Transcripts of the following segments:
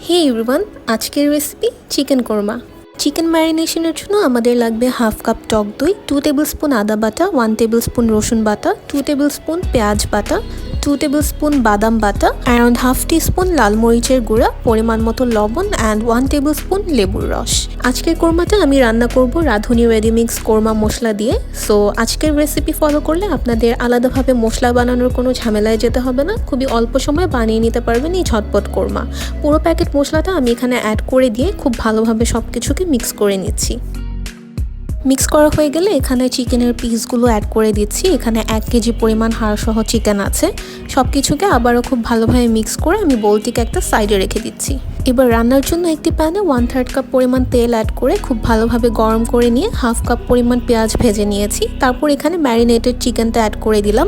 হে ইউরিবান আজকের recipe chicken korma chicken ম্যারিনেশনের জন্য আমাদের লাগবে হাফ কাপ টক দই টু টেবিল স্পুন আদা বাটা ওয়ান টেবিল স্পুন রসুন বাটা টু টেবিল স্পুন পেঁয়াজ বাটা টু টেবিল স্পুন বাদাম বাটা অ্যারাউন্ড হাফ টি স্পুন লাল মরিচের গুঁড়া, পরিমাণ মতো লবণ অ্যান্ড ওয়ান টেবিল স্পুন লেবুর রস। আজকের কোরমাটা আমি রান্না করব রাঁধুনি রেডিমিক্স কোরমা মশলা দিয়ে। সো আজকের রেসিপি ফলো করলে আপনাদের আলাদাভাবে মশলা বানানোর কোনো ঝামেলায় যেতে হবে না। খুবই অল্প সময় বানিয়ে নিতে পারবেন এই ঝটপট কোরমা। পুরো প্যাকেট মশলাটা আমি এখানে অ্যাড করে দিয়ে খুব ভালোভাবে সব কিছুকে মিক্স করে নিচ্ছি। মিক্স করা হয়ে গেলে এখানে চিকেনের পিসগুলো অ্যাড করে দিচ্ছি। এখানে এক কেজি পরিমাণ হাড়সহ চিকেন আছে। সব কিছুকে আবারও খুব ভালোভাবে মিক্স করে আমি বোলটিকে একটা সাইডে রেখে দিচ্ছি। এবার রান্নার জন্য একটি প্যানে ওয়ান থার্ড কাপ পরিমাণ তেল অ্যাড করে খুব ভালোভাবে গরম করে নিয়ে হাফ কাপ পরিমাণ পেঁয়াজ ভেজে নিয়েছি। তারপর এখানে ম্যারিনেটেড চিকেনটা অ্যাড করে দিলাম।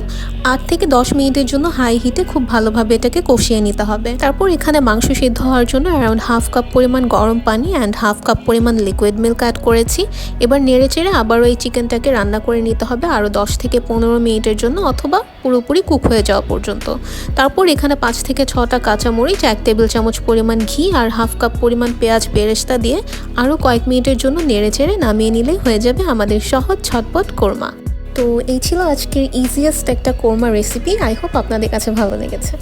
আট থেকে দশ মিনিটের জন্য হাই হিটে খুব ভালোভাবে এটাকে কষিয়ে নিতে হবে। তারপর এখানে মাংস সিদ্ধ হওয়ার জন্য অ্যারাউন্ড হাফ কাপ পরিমাণ গরম পানি অ্যান্ড হাফ কাপ পরিমাণ লিকুইড মিল্ক অ্যাড করেছি। এবার নেড়ে চেড়ে আবারও এই চিকেনটাকে রান্না করে নিতে হবে আরও দশ থেকে পনেরো মিনিটের জন্য অথবা পুরোপুরি কুক হয়ে যাওয়া পর্যন্ত। তারপর এখানে পাঁচ থেকে ছটা কাঁচামরিচ, এক টেবিল চামচ পরিমাণ ঘি আর হাফ কাপ পরিমাণ পেঁয়াজ বেরেস্তা দিয়ে আরও কয়েক মিনিটের জন্য নেড়ে চেড়ে নামিয়ে নিলেই হয়ে যাবে আমাদের সহজ ছটপট কোরমা। তো এই ছিল আজকের ইজিয়েস্ট একটা কোরমা রেসিপি আই হোপ আপনাদের কাছে ভালো লেগেছে।